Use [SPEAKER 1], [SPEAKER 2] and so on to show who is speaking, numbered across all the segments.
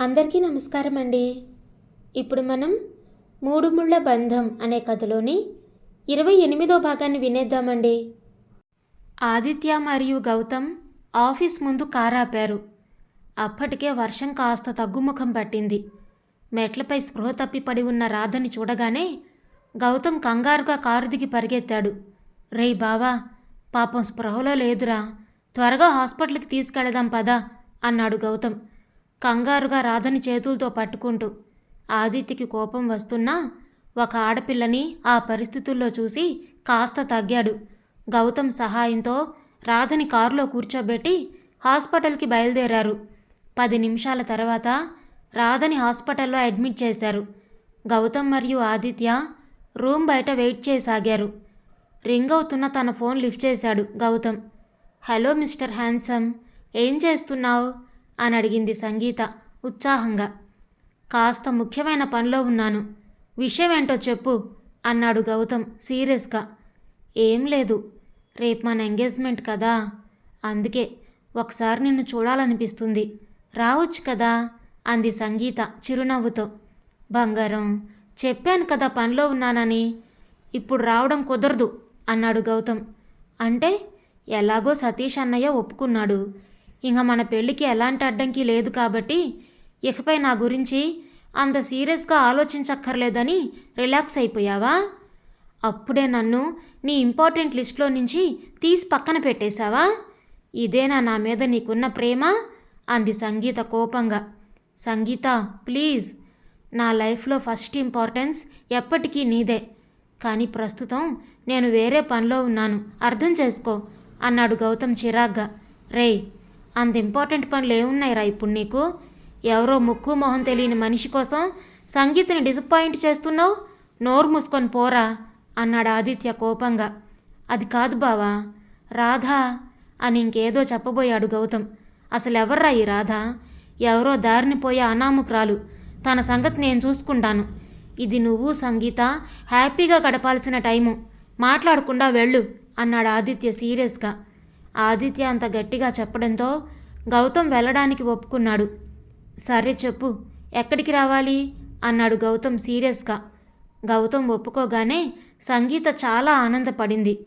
[SPEAKER 1] అందరికీ నమస్కారం అండి ఇప్పుడు మనం మూడు ముళ్ళ బంధం అనే కథలోని ఇరవై ఎనిమిదో భాగాన్ని వినేద్దామండి. ఆదిత్య మరియు గౌతమ్ ఆఫీస్ ముందు కారాపారు. అప్పటికే వర్షం కాస్త తగ్గుముఖం పట్టింది. మెట్లపై స్పృహ తప్పి పడి ఉన్న రాధని చూడగానే గౌతమ్ కంగారుగా కారు దిగి పరిగెత్తాడు. రేయ్ బావా పాపం స్పృహలో లేదురా. త్వరగా హాస్పిటల్కి తీసుకెళదాం పదా అన్నాడు గౌతమ్. కంగారుగా రాధని చేతులతో పట్టుకుంటూ ఆదిత్యకి కోపం వస్తున్నా ఒక ఆడపిల్లని ఆ పరిస్థితుల్లో చూసి కాస్త తగ్గాడు. గౌతమ్ సహాయంతో రాధని కారులో కూర్చోబెట్టి హాస్పిటల్కి బయలుదేరారు. పది నిమిషాల తర్వాత రాధని హాస్పిటల్లో అడ్మిట్ చేశారు. గౌతమ్ మరియు ఆదిత్య రూమ్ బయట వెయిట్ చేయసాగారు. రింగ్ అవుతున్న తన ఫోన్ లిఫ్ట్ చేశాడు గౌతమ్. హలో మిస్టర్ హ్యాన్సమ్ ఏం చేస్తున్నావు? అని అడిగింది సంగీత ఉత్సాహంగా. కాస్త ముఖ్యమైన పనిలో ఉన్నాను. విషయం ఏంటో చెప్పు అన్నాడు గౌతమ్ సీరియస్గా. ఏం లేదు. రేపు మన ఎంగేజ్మెంట్ కదా. అందుకే ఒకసారి నిన్ను చూడాలనిపిస్తుంది. రావచ్చు కదా అంది సంగీత చిరునవ్వుతో. బంగారం చెప్పాను కదా పనిలో ఉన్నానని. ఇప్పుడు రావడం కుదరదు అన్నాడు గౌతమ్. అంటే ఎలాగో సతీష్ అన్నయ్య ఒప్పుకున్నాడు. ఇంక మన పెళ్ళికి ఎలాంటి అడ్డంకి లేదు కాబట్టి ఇకపై నా గురించి అంత సీరియస్గా ఆలోచించక్కర్లేదని రిలాక్స్ అయిపోయావా? అప్పుడే నన్ను నీ ఇంపార్టెంట్ లిస్ట్లో నుంచి తీసి పక్కన పెట్టేశావా? ఇదేనా నా మీద నీకున్న ప్రేమ? అంది సంగీత కోపంగా. సంగీత ప్లీజ్. నా లైఫ్లో ఫస్ట్ ఇంపార్టెన్స్ ఎప్పటికీ నీదే. కానీ ప్రస్తుతం నేను వేరే పనిలో ఉన్నాను. అర్థం చేసుకో అన్నాడు గౌతమ్ చిరాగ్గా. రేయ్ అంత ఇంపార్టెంట్ పనులు ఏమున్నాయిరా ఇప్పుడు నీకు? ఎవరో ముక్కు మొహం తెలియని మనిషి కోసం సంగీతని డిసప్పాయింట్ చేస్తున్నావు? నోరు మూసుకొని పోరా అన్నాడు ఆదిత్య కోపంగా. అది కాదు బావా రాధా అని ఇంకేదో చెప్పబోయాడు గౌతమ్. అసలు ఎవర్రా ఈ రాధ? ఎవరో దారిని పోయే అనామకురాలు. తన సంగతి నేను చూసుకుంటాను. ఇది నువ్వు సంగీత హ్యాపీగా గడపాల్సిన టైము. మాట్లాడకుండా వెళ్ళు అన్నాడు ఆదిత్య సీరియస్గా. ఆదిత్య అంత గట్టిగా చెప్పడంతో గౌతమ్ వెళ్ళడానికి ఒప్పుకున్నాడు. సరే చెప్పు ఎక్కడికి రావాలి? అన్నాడు గౌతమ్ సీరియస్గా. గౌతమ్ ఒప్పుకోగానే సంగీత చాలా ఆనందపడింది.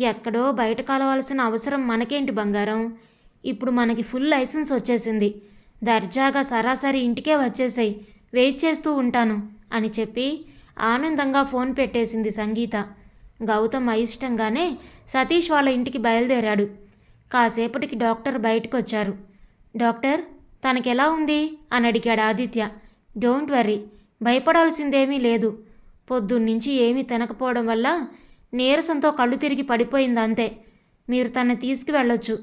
[SPEAKER 1] ఎక్కడో బయట కలవాల్సిన అవసరం మనకేంటి బంగారం? ఇప్పుడు మనకి ఫుల్ లైసెన్స్ వచ్చేసింది. దర్జాగా సరాసరి ఇంటికే వచ్చేసాయి వెయిట్ చేస్తూ ఉంటాను అని చెప్పి ఆనందంగా ఫోన్ పెట్టేసింది సంగీత. గౌతమ్ అయిష్టంగానే సతీష్ వాళ్ళ ఇంటికి బయలుదేరాడు. కాసేపటికి డాక్టర్ బయటకు వచ్చారు డాక్టర్ తనకెలా ఉంది? అని అడిగాడు ఆదిత్య. డోంట్ వర్రీ భయపడాల్సిందేమీ లేదు. పొద్దున్నుంచి ఏమీ తినకపోవడం వల్ల నీరసంతో కళ్ళు తిరిగి పడిపోయింది అంతే మీరు తనని తీసుకువెళ్ళొచ్చు.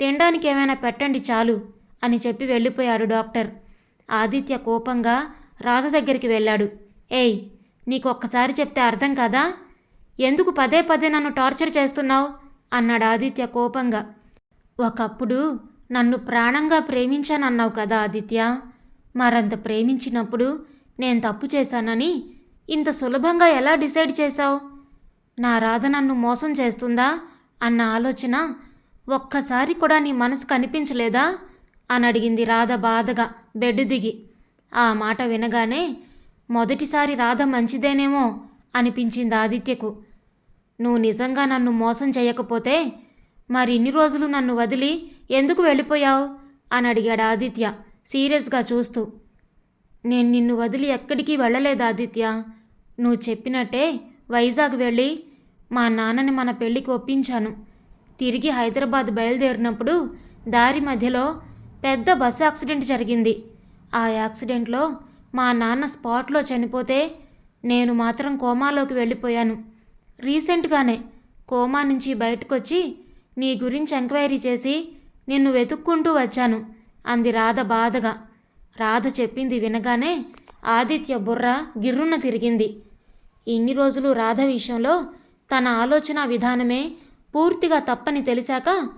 [SPEAKER 1] తినడానికి ఏమైనా పెట్టండి చాలు అని చెప్పి వెళ్ళిపోయారు డాక్టర్. ఆదిత్య కోపంగా రాధ దగ్గరికి వెళ్ళాడు. ఏయ్ నీకు ఒక్కసారి చెప్తే అర్థం కాదా? ఎందుకు పదే పదే నన్ను టార్చర్ చేస్తున్నావు? అన్నాడు ఆదిత్య కోపంగా. ఒకప్పుడు నన్ను ప్రాణంగా ప్రేమించానన్నావు కదా ఆదిత్య. మరంత ప్రేమించినప్పుడు నేను తప్పు చేశానని ఇంత సులభంగా ఎలా డిసైడ్ చేశావు? నా రాధ నన్ను మోసం చేస్తుందా అన్న ఆలోచన ఒక్కసారి కూడా నీ మనసు కనిపించలేదా? అని అడిగింది రాధ బాధగా బెడ్ దిగి. ఆ మాట వినగానే మొదటిసారి రాధ మంచిదేనేమో అనిపించింది ఆదిత్యకు. నువ్వు నిజంగా నన్ను మోసం చేయకపోతే మరిన్ని రోజులు నన్ను వదిలి ఎందుకు వెళ్ళిపోయావు? అని అడిగాడు ఆదిత్య సీరియస్గా చూస్తూ. నేను నిన్ను వదిలి ఎక్కడికి వెళ్ళలేదు ఆదిత్య. నువ్వు చెప్పినట్టే వైజాగ్ వెళ్ళి మా నాన్నని మన పెళ్ళికి ఒప్పించాను. తిరిగి హైదరాబాద్ బయలుదేరినప్పుడు దారి మధ్యలో పెద్ద బస్సు యాక్సిడెంట్ జరిగింది. ఆ యాక్సిడెంట్లో మా నాన్న స్పాట్లో చనిపోతే నేను మాత్రం కోమాలోకి వెళ్ళిపోయాను. రీసెంట్గానే కోమా నుంచి బయటకొచ్చి నీ గురించి ఎంక్వైరీ చేసి నిన్ను వెతుక్కుంటూ వచ్చాను అంది రాధ బాధగా. రాధ చెప్పింది వినగానే ఆదిత్య బుర్ర గిర్రున తిరిగింది. ఇన్ని రోజులు రాధ విషయంలో తన ఆలోచన విధానమే పూర్తిగా తప్పని తెలిసాక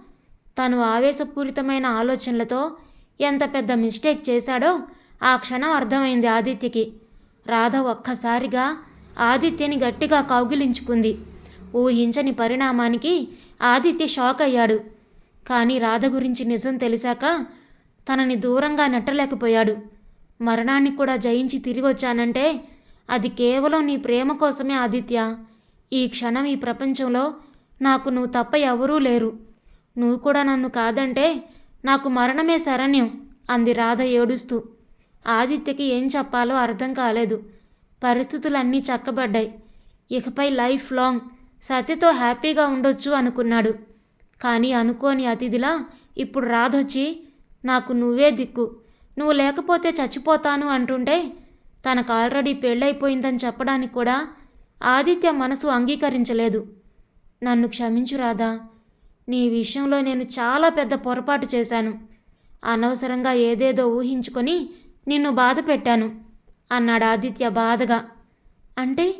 [SPEAKER 1] తను ఆవేశపూరితమైన ఆలోచనలతో ఎంత పెద్ద మిస్టేక్ చేశాడో ఆ క్షణం అర్థమైంది ఆదిత్యకి. రాధ ఒక్కసారిగా ఆదిత్యని గట్టిగా కౌగిలించుకుంది. ఊహించని పరిణామానికి ఆదిత్య షాక్ అయ్యాడు. కానీ రాధ గురించి నిజం తెలిసాక తనని దూరంగా నెట్టలేకపోయాడు. మరణాన్ని కూడా జయించి తిరిగి వచ్చానంటే అది కేవలం నీ ప్రేమ కోసమే ఆదిత్య. ఈ క్షణం ఈ ప్రపంచంలో నాకు నువ్వు తప్ప ఎవరూ లేరు. నువ్వు కూడా నన్ను కాదంటే నాకు మరణమే శరణ్యం అంది రాధ ఏడుస్తూ. ఆదిత్యకి ఏం చెప్పాలో అర్థం కాలేదు. పరిస్థితులన్నీ చక్కబడ్డాయి. ఇకపై లైఫ్ లాంగ్ సత్యతో హ్యాపీగా ఉండొచ్చు అనుకున్నాడు. కానీ అనుకోని అతిథిలా ఇప్పుడు రాధొచ్చి నాకు నువ్వే దిక్కు. నువ్వు లేకపోతే చచ్చిపోతాను అంటుంటే తనకు ఆల్రెడీ పెళ్ళైపోయిందని చెప్పడానికి కూడా ఆదిత్య మనసు అంగీకరించలేదు. నన్ను క్షమించు రాధా. నీ విషయంలో నేను చాలా పెద్ద పొరపాటు చేశాను. అనవసరంగా ఏదేదో ఊహించుకొని నిన్ను బాధ పెట్టాను అన్నాడు ఆదిత్య బాధగా. అంటే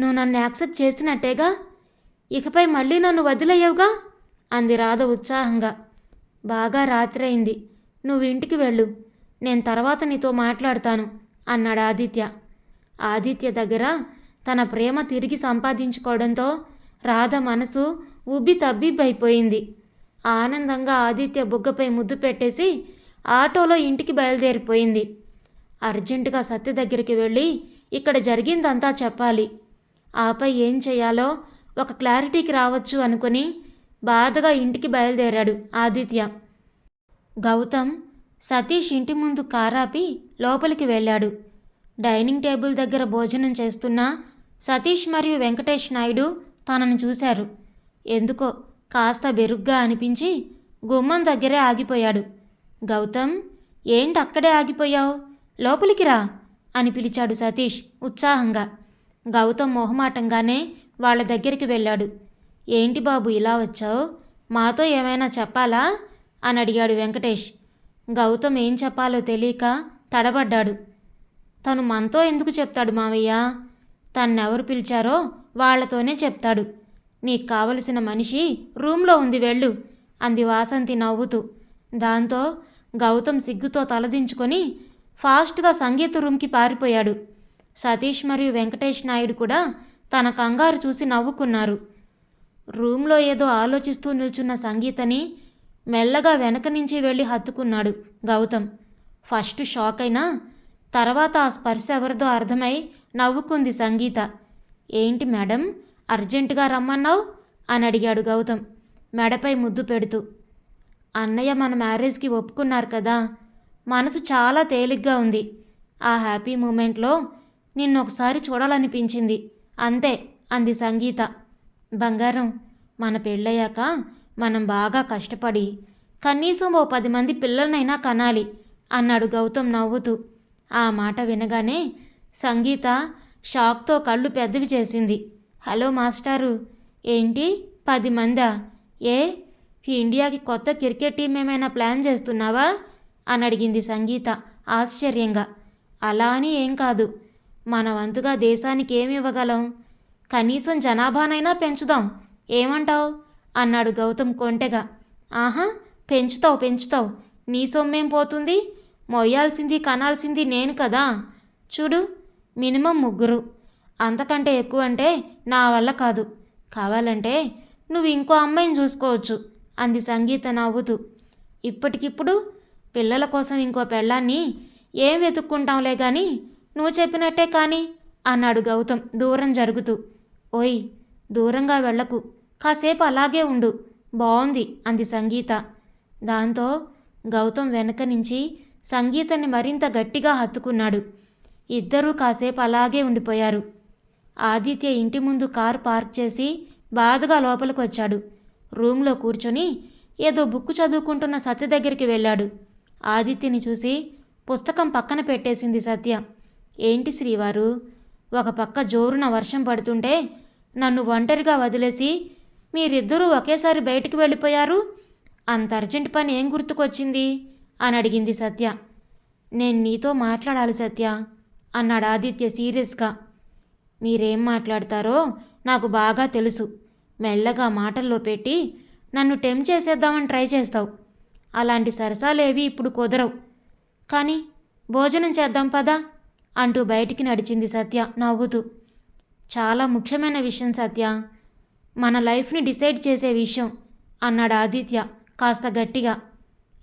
[SPEAKER 1] నువ్వు నన్ను యాక్సెప్ట్ చేసినట్టేగా? ఇకపై మళ్ళీ నన్ను వదిలేయవుగా? అంది రాధ ఉత్సాహంగా. బాగా రాత్రి అయింది నువ్వు ఇంటికి వెళ్ళు. నేను తర్వాత నీతో మాట్లాడతాను అన్నాడు ఆదిత్య. ఆదిత్య దగ్గర తన ప్రేమ తిరిగి సంపాదించుకోవడంతో రాధ మనసు ఉబ్బి తబ్బిబ్బైపోయింది. ఆనందంగా ఆదిత్య బుగ్గపై ముద్దు పెట్టేసి ఆటోలో ఇంటికి బయలుదేరిపోయింది. అర్జెంటుగా సత్య దగ్గరికి వెళ్ళి ఇక్కడ జరిగిందంతా చెప్పాలి. ఆపై ఏం చేయాలో ఒక క్లారిటీకి రావచ్చు అనుకుని బాధగా ఇంటికి బయలుదేరాడు ఆదిత్య. గౌతమ్ సతీష్ ఇంటి ముందు కారాపి లోపలికి వెళ్ళాడు. డైనింగ్ టేబుల్ దగ్గర భోజనం చేస్తున్న సతీష్ మరియు వెంకటేష్ నాయుడు తనను చూశారు. ఎందుకో కాస్త బెరుగ్గా అనిపించి గుమ్మం దగ్గరే ఆగిపోయాడు. గౌతమ్ ఏంటి అక్కడే ఆగిపోయావు? లోపలికి రా అని పిలిచాడు సతీష్ ఉత్సాహంగా. గౌతమ్ మొహమాటంగానే వాళ్ళ దగ్గరికి వెళ్ళాడు. ఏంటి బాబు ఇలా వచ్చావు? మాతో ఏమైనా చెప్పాలా? అని అడిగాడు వెంకటేష్. గౌతమ్ ఏం చెప్పాలో తెలియక తడబడ్డాడు. తను మనతో ఎందుకు చెప్తాడు మావయ్య? తన్నెవరు పిలిచారో వాళ్ళతోనే చెప్తాడు. నీకు కావలసిన మనిషి రూమ్లో ఉంది వెళ్ళు అంది వాసంతి నవ్వుతూ. దాంతో గౌతమ్ సిగ్గుతో తలదించుకొని ఫాస్ట్గా సంగీత రూమ్కి పారిపోయాడు. సతీష్ మరియు వెంకటేష్ నాయుడు కూడా తన కంగారు చూసి నవ్వుకున్నారు. రూమ్లో ఏదో ఆలోచిస్తూ నిల్చున్న సంగీతని మెల్లగా వెనక నుంచి వెళ్ళి హత్తుకున్నాడు గౌతమ్. ఫస్ట్ షాక్ అయినా తర్వాత ఆ స్పర్శ ఎవరిదో అర్థమై నవ్వుకుంది సంగీత. ఏంటి మేడం అర్జెంటుగా రమ్మన్నావు? అని అడిగాడు గౌతమ్ మెడపై ముద్దు పెడుతూ. అన్నయ్య మన మ్యారేజ్కి ఒప్పుకున్నారు కదా మనసు చాలా తేలిగ్గా ఉంది. ఆ హ్యాపీ మూమెంట్లో నిన్నొకసారి చూడాలనిపించింది. అంతే అంది సంగీత. బంగారం మన పెళ్ళయ్యాక మనం బాగా కష్టపడి కనీసం ఓ పది మంది పిల్లలనైనా కనాలి అన్నాడు గౌతమ్ నవ్వుతూ. ఆ మాట వినగానే సంగీత షాక్తో కళ్ళు పెద్దవి చేసింది. హలో మాస్టారు ఏంటి? పది మందా? ఏ? ఈ ఇండియాకి కొత్త క్రికెట్ టీం ఏమైనా ప్లాన్ చేస్తున్నావా? అని అడిగింది సంగీత ఆశ్చర్యంగా. అలా అని ఏం కాదు. మన వంతుగా దేశానికి ఏమి ఇవ్వగలం? కనీసం జనాభానైనా పెంచుదాం. ఏమంటావు? అన్నాడు గౌతమ్ కొంటెగా. ఆహా పెంచుతావు పెంచుతావు. నీ సొమ్మేం పోతుంది? మొయ్యాల్సింది కనాల్సింది నేను కదా? చూడు మినిమం ముగ్గురు. అంతకంటే ఎక్కువ అంటే నా వల్ల కాదు. కావాలంటే నువ్వు ఇంకో అమ్మాయిని చూసుకోవచ్చు అంది సంగీత నవ్వుతూ. ఇప్పటికిప్పుడు పిల్లల కోసం ఇంకో పెళ్ళాన్ని ఏం వెతుక్కుంటాంలే కానీ నువ్వు చెప్పినట్టే కానీ అన్నాడు గౌతమ్. దూరం జరుగుతూ. ఓయ్ దూరంగా వెళ్ళకు కాసేపు అలాగే ఉండు. బాగుంది అంది సంగీత. దాంతో గౌతమ్ వెనక నుంచి సంగీతని మరింత గట్టిగా హత్తుకున్నాడు. ఇద్దరూ కాసేపు అలాగే ఉండిపోయారు. ఆదిత్య ఇంటి ముందు కారు పార్క్ చేసి బాధగా లోపలికి వచ్చాడు రూమ్లో కూర్చొని ఏదో బుక్ చదువుకుంటున్న సత్య దగ్గరికి వెళ్ళాడు. ఆదిత్యని చూసి పుస్తకం పక్కన పెట్టేసింది సత్య. ఏంటి శ్రీవారు? ఒక పక్క జోరున వర్షం పడుతుంటే నన్ను ఒంటరిగా వదిలేసి మీరిద్దరూ ఒకేసారి బయటికి వెళ్ళిపోయారు? అంత అర్జెంట్ పని ఏం గుర్తుకొచ్చింది? అని అడిగింది సత్య. నేను నీతో మాట్లాడాలి సత్య అన్నాడు ఆదిత్య సీరియస్గా. మీరేం మాట్లాడతారో నాకు బాగా తెలుసు. మెల్లగా మాటల్లో పెట్టి నన్ను టెమ్ చేసేద్దామని ట్రై చేస్తావు. అలాంటి సరసాలేవి ఇప్పుడు కుదరవు. కానీ భోజనం చేద్దాం పదా? అంటూ బయటికి నడిచింది సత్య. నవ్వుతూ చాలా ముఖ్యమైన విషయం సత్య. మన లైఫ్ని డిసైడ్ చేసే విషయం అన్నాడు ఆదిత్య కాస్త గట్టిగా.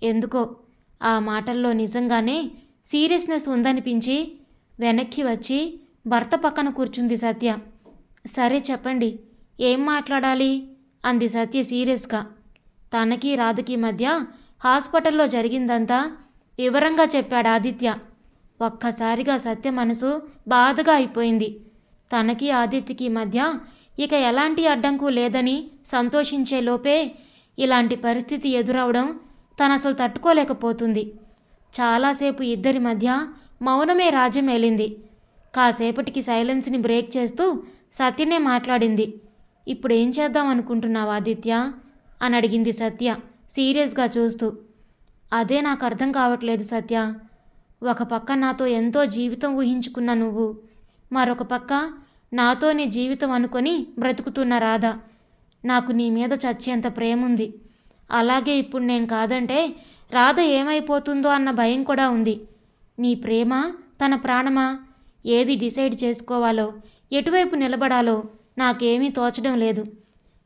[SPEAKER 1] ఎందుకో ఆ మాటల్లో నిజంగానే సీరియస్నెస్ ఉందనిపించి వెనక్కి వచ్చి భర్త పక్కన కూర్చుంది సత్య. సరే చెప్పండి ఏం మాట్లాడాలి? అంది సత్య సీరియస్గా. తనకి రాధకి మధ్య హాస్పిటల్లో జరిగిందంతా వివరంగా చెప్పాడు ఆదిత్య. ఒక్కసారిగా సత్య మనసు బాధగా అయిపోయింది. తనకి ఆదిత్యకి మధ్య ఇక ఎలాంటి అడ్డంకు లేదని సంతోషించే లోపే ఇలాంటి పరిస్థితి ఎదురవడం తను అసలు తట్టుకోలేకపోతుంది. చాలాసేపు ఇద్దరి మధ్య మౌనమే రాజ్యమేలింది కాసేపటికి సైలెన్స్ని బ్రేక్ చేస్తూ సత్యనే మాట్లాడింది. ఇప్పుడు ఏం చేద్దాం అనుకుంటున్నావు ఆదిత్య? అని అడిగింది సత్య సీరియస్గా చూస్తూ. అదే నాకు అర్థం కావట్లేదు సత్య. ఒక పక్క నాతో ఎంతో జీవితం ఊహించుకున్న నువ్వు మరొక పక్క నాతో నీ జీవితం అనుకొని బ్రతుకుతున్న రాధ. నాకు నీ మీద చచ్చేంత ప్రేమ ఉంది అలాగే ఇప్పుడు నేను కాదంటే రాధ ఏమైపోతుందో అన్న భయం కూడా ఉంది. నీ ప్రేమ తన ప్రాణమా? ఏది డిసైడ్ చేసుకోవాలో? ఎటువైపు నిలబడాలో? నాకేమీ తోచడం లేదు.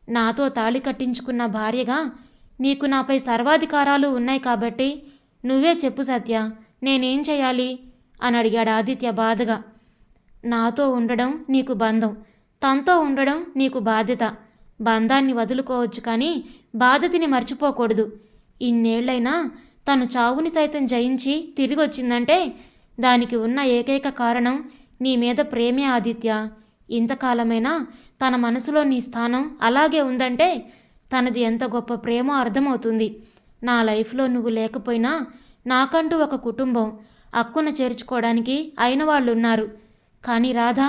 [SPEAKER 1] నాతో తాళి కట్టించుకున్న భార్యగా నీకు నాపై సర్వాధికారాలు ఉన్నాయి కాబట్టి నువ్వే చెప్పు సత్య. నేనేం చేయాలి? అని అడిగాడు ఆదిత్య బాధగా. నాతో ఉండడం నీకు బంధం. తనతో ఉండడం నీకు బాధ్యత. బంధాన్ని వదులుకోవచ్చు కానీ బాధ్యతని మర్చిపోకూడదు. ఇన్నేళ్ళైనా తను చావుని సైతం జయించి తిరిగి వచ్చిందంటే దానికి ఉన్న ఏకైక కారణం నీ మీద ప్రేమే ఆదిత్య. ఇంతకాలమైనా తన మనసులో నీ స్థానం అలాగే ఉందంటే తనది ఎంత గొప్ప ప్రేమో అర్థమవుతుంది. నా లైఫ్లో నువ్వు లేకపోయినా నాకంటూ ఒక కుటుంబం అక్కున చేర్చుకోవడానికి అయిన వాళ్ళు ఉన్నారు కానీ రాధా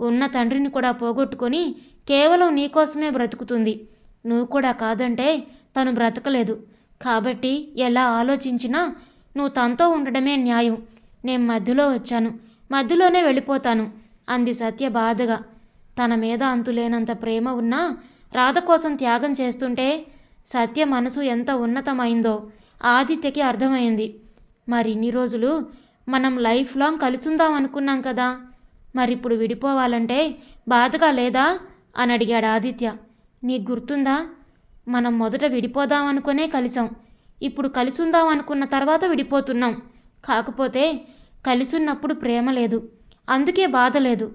[SPEAKER 1] ఉన్న తండ్రిని కూడా పోగొట్టుకొని కేవలం నీకోసమే బ్రతుకుతుంది. నువ్వు కూడా కాదంటే తను బ్రతకలేదు. కాబట్టి ఎలా ఆలోచించినా నువ్వు తనతో ఉండడమే న్యాయం. నేను మధ్యలో వచ్చాను. మధ్యలోనే వెళ్ళిపోతాను అంది సత్య బాధగా. తన మీద అంతులేనంత ప్రేమ ఉన్నా రాధ కోసం త్యాగం చేస్తుంటే సత్య మనసు ఎంత ఉన్నతమైందో ఆదిత్యకి అర్థమైంది. మరి ఇన్ని రోజులు మనం లైఫ్ లాంగ్ కలిసుందాం అనుకున్నాం కదా. మరిప్పుడు విడిపోవాలంటే బాధగా లేదా? అని అడిగాడు ఆదిత్య. నీకు గుర్తుందా? మనం మొదట విడిపోదాం అనుకునే కలిసాం. ఇప్పుడు కలిసుందాం అనుకున్న తర్వాత విడిపోతున్నాం. కాకపోతే కలిసున్నప్పుడు ప్రేమ లేదు. అందుకే బాధ లేదు.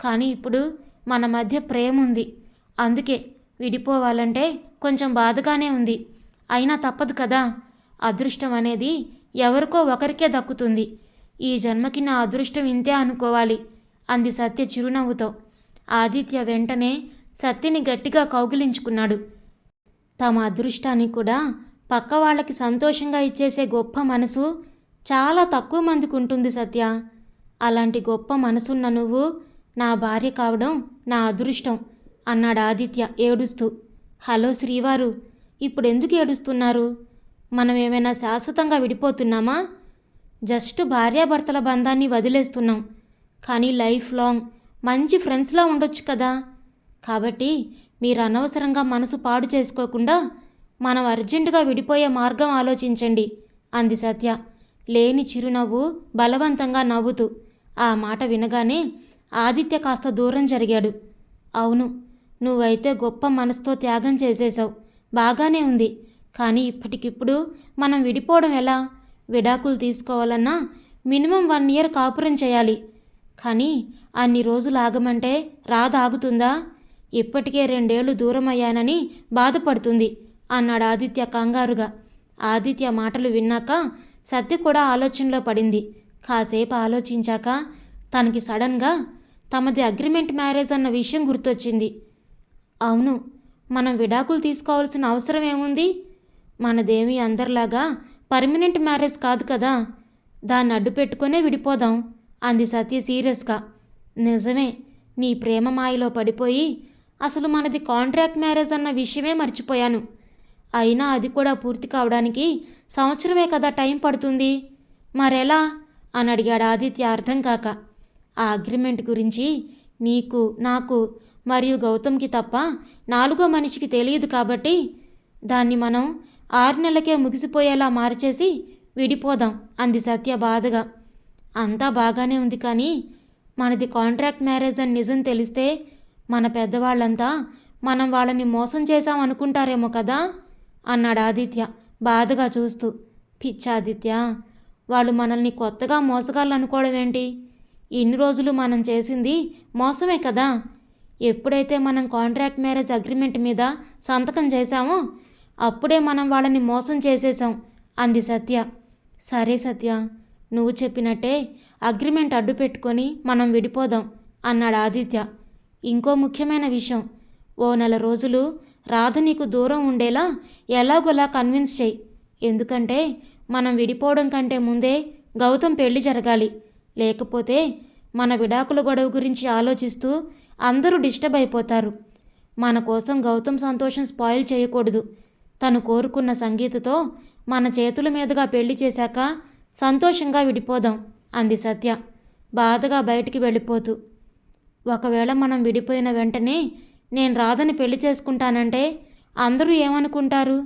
[SPEAKER 1] కానీ ఇప్పుడు మన మధ్య ప్రేమ ఉంది. అందుకే విడిపోవాలంటే కొంచెం బాధగానే ఉంది. అయినా తప్పదు కదా. అదృష్టం అనేది ఎవరికో ఒకరికే దక్కుతుంది. ఈ జన్మకి నా అదృష్టం ఇంతే అనుకోవాలి. అంది సత్య చిరునవ్వుతో. ఆదిత్య వెంటనే సత్యని గట్టిగా కౌగిలించుకున్నాడు. తమ అదృష్టాన్ని కూడా పక్క వాళ్ళకి సంతోషంగా ఇచ్చేసే గొప్ప మనసు చాలా తక్కువ మందికి ఉంటుంది సత్య. అలాంటి గొప్ప మనసున్న నువ్వు నా భార్య కావడం నా అదృష్టం అన్నాడు ఆదిత్య ఏడుస్తూ. హలో శ్రీవారు ఇప్పుడు ఎందుకు ఏడుస్తున్నారు? మనం ఏమైనా శాశ్వతంగా విడిపోతున్నామా? జస్ట్ భార్యాభర్తల బంధాన్ని వదిలేస్తున్నాం. కానీ లైఫ్ లాంగ్ మంచి ఫ్రెండ్స్లా ఉండొచ్చు కదా? కాబట్టి మీరు అనవసరంగా మనసు పాడు చేసుకోకుండా మనం అర్జెంటుగా విడిపోయే మార్గం ఆలోచించండి అంది సత్య. లేని చిరునవ్వు బలవంతంగా నవ్వుతూ ఆ మాట వినగానే ఆదిత్య కాస్త దూరం జరిగాడు. అవును నువ్వైతే గొప్ప మనసుతో త్యాగం చేసేశావు. బాగానే ఉంది. కానీ ఇప్పటికిప్పుడు మనం విడిపోవడం ఎలా? విడాకులు తీసుకోవాలన్నా మినిమం వన్ ఇయర్ కాపురం చేయాలి. కానీ అన్ని రోజులు ఆగమంటే రాదాగుతుందా ఇప్పటికే రెండేళ్ళు దూరం అయ్యానని బాధపడుతుంది అన్నాడు ఆదిత్య కంగారుగా. ఆదిత్య మాటలు విన్నాక సత్య కూడా ఆలోచనలో పడింది. కాసేపు ఆలోచించాక తనకి సడన్గా తమది అగ్రిమెంట్ మ్యారేజ్ అన్న విషయం గుర్తొచ్చింది. అవును మనం విడాకులు తీసుకోవాల్సిన అవసరం ఏముంది? మనదేమి అందరిలాగా పర్మనెంట్ మ్యారేజ్ కాదు కదా. దాన్ని అడ్డు పెట్టుకునే విడిపోదాం. అంది సత్య సీరియస్గా. నిజమే నీ ప్రేమ మాయలో పడిపోయి అసలు మనది కాంట్రాక్ట్ మ్యారేజ్ అన్న విషయమే మర్చిపోయాను. అయినా అది కూడా పూర్తి కావడానికి సంవత్సరమే కదా టైం పడుతుంది. మరెలా? అని అడిగాడు ఆదిత్య అర్థం కాక. ఆ అగ్రిమెంట్ గురించి నీకు నాకు మరియు గౌతమ్కి తప్ప నాలుగో మనిషికి తెలియదు కాబట్టి దాన్ని మనం ఆరు నెలలకే ముగిసిపోయేలా మార్చేసి విడిపోదాం అంది సత్య బాధగా. అంతా బాగానే ఉంది కానీ మనది కాంట్రాక్ట్ మ్యారేజ్ అని నిజం తెలిస్తే మన పెద్దవాళ్ళంతా మనం వాళ్ళని మోసం చేశాం అనుకుంటారేమో కదా అన్నాడు ఆదిత్య బాధగా చూస్తూ. పిచ్చాదిత్య వాళ్ళు మనల్ని కొత్తగా మోసగాళ్ళనుకోవడం ఏంటి? ఇన్ని రోజులు మనం చేసింది మోసమే కదా? ఎప్పుడైతే మనం కాంట్రాక్ట్ మ్యారేజ్ అగ్రిమెంట్ మీద సంతకం చేశామో అప్పుడే మనం వాళ్ళని మోసం చేసేసాం అంది సత్య. సరే సత్య నువ్వు చెప్పినట్టే అగ్రిమెంట్ అడ్డు పెట్టుకొని మనం విడిపోదాం అన్నాడు ఆదిత్య. ఇంకో ముఖ్యమైన విషయం ఓ నెల రోజులు రాధ నీకు దూరం ఉండేలా ఎలాగోలా కన్విన్స్ చేయి. ఎందుకంటే మనం విడిపోవడం కంటే ముందే గౌతమ్ పెళ్ళి జరగాలి. లేకపోతే మన విడాకుల గొడవ గురించి ఆలోచిస్తూ అందరూ డిస్టర్బ్ అయిపోతారు. మన కోసం గౌతమ్ సంతోషం స్పాయిల్ చేయకూడదు తను కోరుకున్న సంగీతతో మన చేతుల మీదుగా పెళ్ళి చేశాక సంతోషంగా విడిపోదాం అంది సత్య. బాధగా బయటికి వెళ్ళిపోతూ. ఒకవేళ మనం విడిపోయిన వెంటనే నేను రాధని పెళ్ళి చేసుకుంటానంటే అందరూ ఏమనుకుంటారు?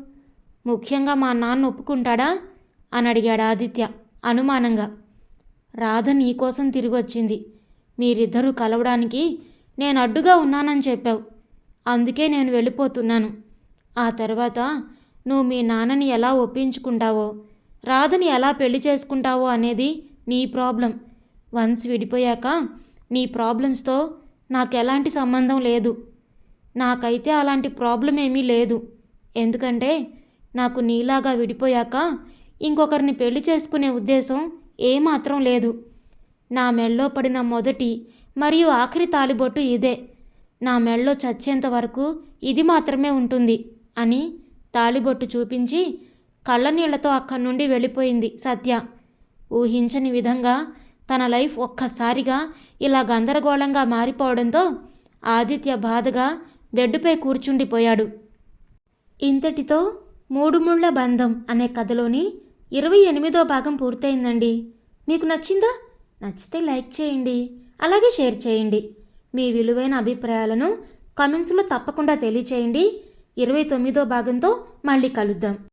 [SPEAKER 1] ముఖ్యంగా మా నాన్న ఒప్పుకుంటాడా? అని అడిగాడు ఆదిత్య అనుమానంగా. రాధ నీకోసం తిరిగి వచ్చింది మీరిద్దరూ కలవడానికి నేను అడ్డుగా ఉన్నానని చెప్పావు. అందుకే నేను వెళ్ళిపోతున్నాను. ఆ తర్వాత నువ్వు మీ నాన్నని ఎలా ఒప్పించుకుంటావో రాధని ఎలా పెళ్ళి చేసుకుంటావో అనేది నీ ప్రాబ్లం. వన్స్ విడిపోయాక నీ ప్రాబ్లమ్స్తో నాకు ఎలాంటి సంబంధం లేదు. నాకైతే అలాంటి ప్రాబ్లం ఏమీ లేదు. ఎందుకంటే నాకు నీలాగా విడిపోయాక ఇంకొకరిని పెళ్ళి చేసుకునే ఉద్దేశం ఏమాత్రం లేదు. నా మెళ్ళో పడిన మొదటి మరియు ఆఖరి తాలిబొట్టు ఇదే. నా మెళ్ళో చచ్చేంత వరకు ఇది మాత్రమే ఉంటుంది. అని తాళిబొట్టు చూపించి కళ్ళనీళ్ళతో అక్కడి నుండి వెళ్ళిపోయింది సత్య. ఊహించని విధంగా తన లైఫ్ ఒక్కసారిగా ఇలా గందరగోళంగా మారిపోవడంతో ఆదిత్య బాధగా బెడ్డుపై కూర్చుండిపోయాడు. ఇంతటితో మూడు ముళ్ళ బంధం అనే కథలోని ఇరవై ఎనిమిదో భాగం పూర్తయిందండి. మీకు నచ్చిందా? నచ్చితే లైక్ చేయండి అలాగే షేర్ చేయండి. మీ విలువైన అభిప్రాయాలను కమెంట్స్లో తప్పకుండా తెలియచేయండి. ఇరవై తొమ్మిదో భాగంతో మళ్ళీ కలుద్దాం.